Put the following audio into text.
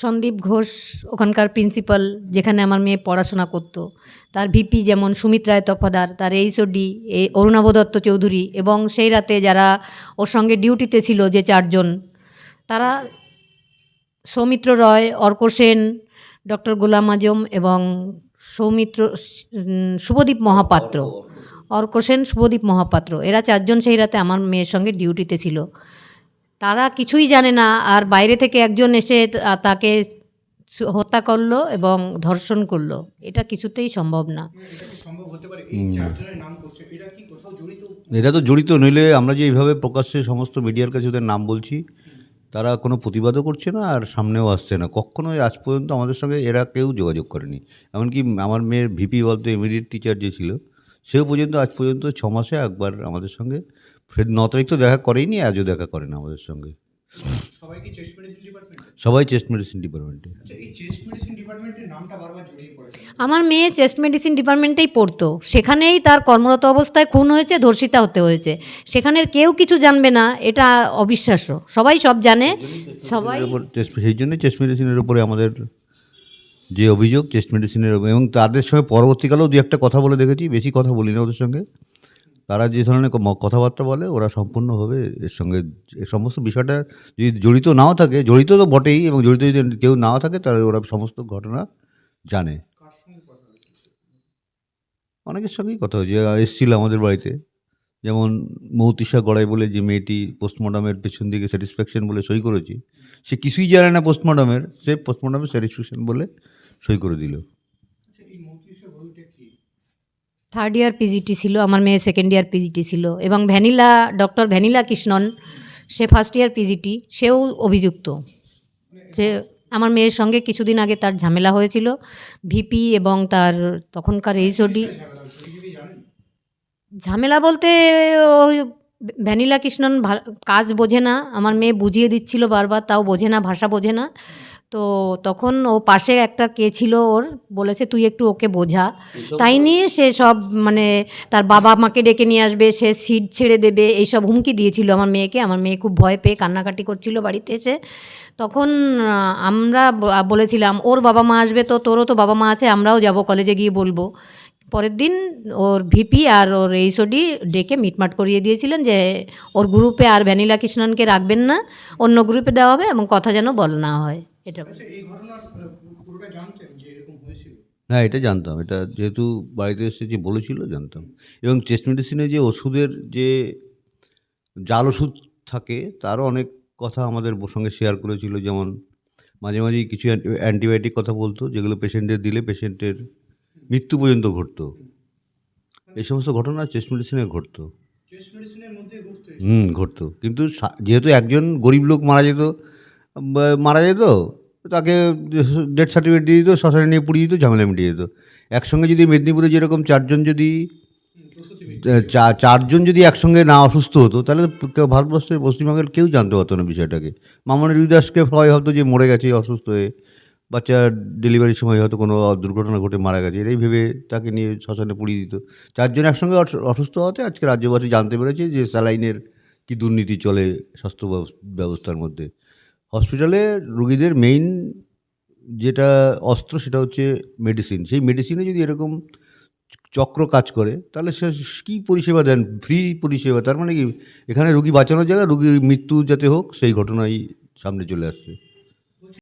সন্দীপ ঘোষ ওখানকার প্রিন্সিপাল যেখানে আমার মেয়ে পড়াশোনা করতো। তার ভিপি যেমন সুমিত রায় তফাদার তার এইচওডি এ অরুণাভ দত্ত চৌধুরী এবং সেই রাতে যারা ওর সঙ্গে ডিউটিতে ছিল যে চারজন তারা সৌমিত্র রয় অর্ক সেন ডক্টর গোলাম আজম এবং সৌমিত্র শুভদীপ মহাপাত্র। অর্ক সেন শুভদীপ মহাপাত্র এরা চারজন সেই রাতে আমার মেয়ের সঙ্গে ডিউটিতে ছিল। তারা কিছুই জানে না, আর বাইরে থেকে একজন এসে তাকে হত্যা করল এবং ধর্ষণ করল। এটা কিছুতেই সম্ভব না। এটা তো জড়িত, নইলে আমরা যে এইভাবে প্রকাশ্যে সমস্ত মিডিয়ার কাছে ওদের নাম বলছি, তারা কোনো প্রতিবাদও করছে না আর সামনেও আসছে না। কখনোই আজ পর্যন্ত আমাদের সঙ্গে এরা কেউ যোগাযোগ করেনি। এমনকি আমার মেয়ের ভিপি বলতে ইমিডিয়েট টিচার যে ছিল সেও পর্যন্ত আজ পর্যন্ত ছ মাসে একবার আমাদের সঙ্গে ফের ন তারিখ তো দেখা করেইনি আজও দেখা করে না আমাদের সঙ্গে। সবাই চেস্ট মেডিসিন ডিপার্টমেন্ট সবাই চেস্ট মেডিসিন ডিপার্টমেন্টে আচ্ছা এই চেস্ট মেডিসিন ডিপার্টমেন্টের নামটা বারবার জড়িয়ে পড়েছে। আমার মেয়ে চেস্ট মেডিসিন ডিপার্টমেন্টেই পড়তো। সেখানেই তার কর্মরত অবস্থায় খুন হয়েছে ধর্ষিতা হতে হয়েছে। সেখানের কেউ কিছু জানবে না এটা অবিশ্বাস্য। সবাই সব জানে। সবাই উপর চেস্ট সেই জন্যই চেস্ট মেডিসিনের উপরে আমাদের যে অভিযোগ চেস্ট মেডিসিনের এবং তাদের সঙ্গে পরবর্তীকালেও দু একটা কথা বলে দেখেছি, বেশি কথা বলি না ওদের সঙ্গে। তারা যে ধরনের কথাবার্তা বলে, ওরা সম্পূর্ণভাবে এর সঙ্গে এ সমস্ত বিষয়টা যদি জড়িত নাও থাকে, জড়িত তো বটেই, এবং জড়িত যদি কেউ নাও থাকে, তাহলে ওরা সমস্ত ঘটনা জানে। অনেকের সঙ্গেই কথা হয়েছে। এসেছিল আমাদের বাড়িতে। যেমন মৌতিসা গড়াই বলে যে মেয়েটি পোস্টমর্টমের পেছন দিকে স্যাটিসফ্যাকশন বলে সই করেছি, সে কিছুই জানে না পোস্টমর্টমের সে পোস্টমর্টমের স্যাটিসফ্যাকশন বলে সই করে দিল। আচ্ছা থার্ড ইয়ার পিজিটি ছিল আমার মেয়ে সেকেন্ড ইয়ার পিজিটি ছিল এবং ভ্যানিলা ডক্টর ভ্যানিলা কৃষ্ণন সে ফার্স্ট ইয়ার পিজিটি সেও অভিযুক্ত। সে আমার মেয়ের সঙ্গে কিছুদিন আগে তার ঝামেলা হয়েছিল ভিপি এবং তার তখনকার এইচওডি কি জানেন? ঝামেলা বলতে ওই ভ্যানিলা কৃষ্ণন ভা- কাজ বোঝে না আমার মেয়ে বুঝিয়ে দিচ্ছিল বারবার তাও বোঝে না ভাষা বোঝে না। তো তখন ও পাশে একটা কে ছিল ওর বলেছে তুই একটু ওকে বোঝা। তাই নিয়ে সে সব মানে তার বাবা মাকে ডেকে নিয়ে আসবে সে সিট ছেড়ে দেবে এইসব হুমকি দিয়েছিল আমার মেয়েকে। আমার মেয়ে খুব ভয় পেয়ে কান্নাকাটি করছিল বাড়িতে এসে। তখন আমরা বলেছিলাম ওর বাবা মা আসবে তো তোরও তো বাবা মা আছে আমরাও যাব কলেজে গিয়ে বলব। পরের দিন ওর ভিপি আর ওর এইচওডি ডেকে মিটমাট করিয়ে দিয়েছিলেন যে ওর গ্রুপে আর ভ্যানিলা কৃষ্ণনকে রাখবেন না অন্য গ্রুপে দেওয়া হবে এবং কথা যেন বল না হয়। এটা আচ্ছা এই ঘটনার আহ, পুরোটা জানতেন যে এরকম হয়েছিল? হ্যাঁ এটা জানতাম। এটা যেহেতু বাড়িতে এসে যে বলেছিল জানতাম। এবং চেস্ট মেডিসিনে যে ওষুধের যে জাল ওষুধ থাকে তারও অনেক কথা আমাদের সঙ্গে শেয়ার করেছিল। যেমন মাঝে মাঝেই কিছু অ্যান্টিবায়োটিক কথা বলতো যেগুলো পেশেন্টের দিলে পেশেন্টের মৃত্যু পর্যন্ত ঘটতো। এই সমস্ত ঘটনা চেস্ট মেডিসিনে ঘটতো। হুম ঘটতো। কিন্তু যেহেতু একজন গরিব লোক মারা যেত মারা যেত তাকে ডেথ সার্টিফিকেট দিয়ে দিত শ্মশানে নিয়ে পুড়িয়ে দিত ঝামেলা মিটিয়ে দিত। একসঙ্গে যদি মেদিনীপুরে যেরকম চারজন যদি চা- চারজন যদি একসঙ্গে না অসুস্থ হতো তাহলে কেউ ভারতবর্ষের পশ্চিমবঙ্গের কেউ জানতে পারতো না বিষয়টাকে। মামনি রুদাসকে সবাই ভাবতো যে মরে গেছে অসুস্থ হয়ে। বাচ্চার ডেলিভারির সময় হয়তো কোনো দুর্ঘটনা ঘটে মারা গেছে, এটাই ভেবে তাকে নিয়ে শ্মশানে পুড়িয়ে দিত। চারজন একসঙ্গে অসুস্থ হতে আজকে রাজ্যবাসী জানতে পেরেছে যে স্যালাইনের কি দুর্নীতি চলে স্বাস্থ্য ব্যবস্থার মধ্যে। হসপিটালে রুগীদের মেইন যেটা অস্ত্র সেটা হচ্ছে মেডিসিন সেই মেডিসিনে যদি এরকম চক্র কাজ করে, তাহলে সে কী পরিষেবা দেন? ফ্রি পরিষেবা। তার মানে কি? এখানে রুগী বাঁচানোর জায়গায় রুগী মৃত্যু যাতে হোক, সেই ঘটনাই সামনে চলে আসছে।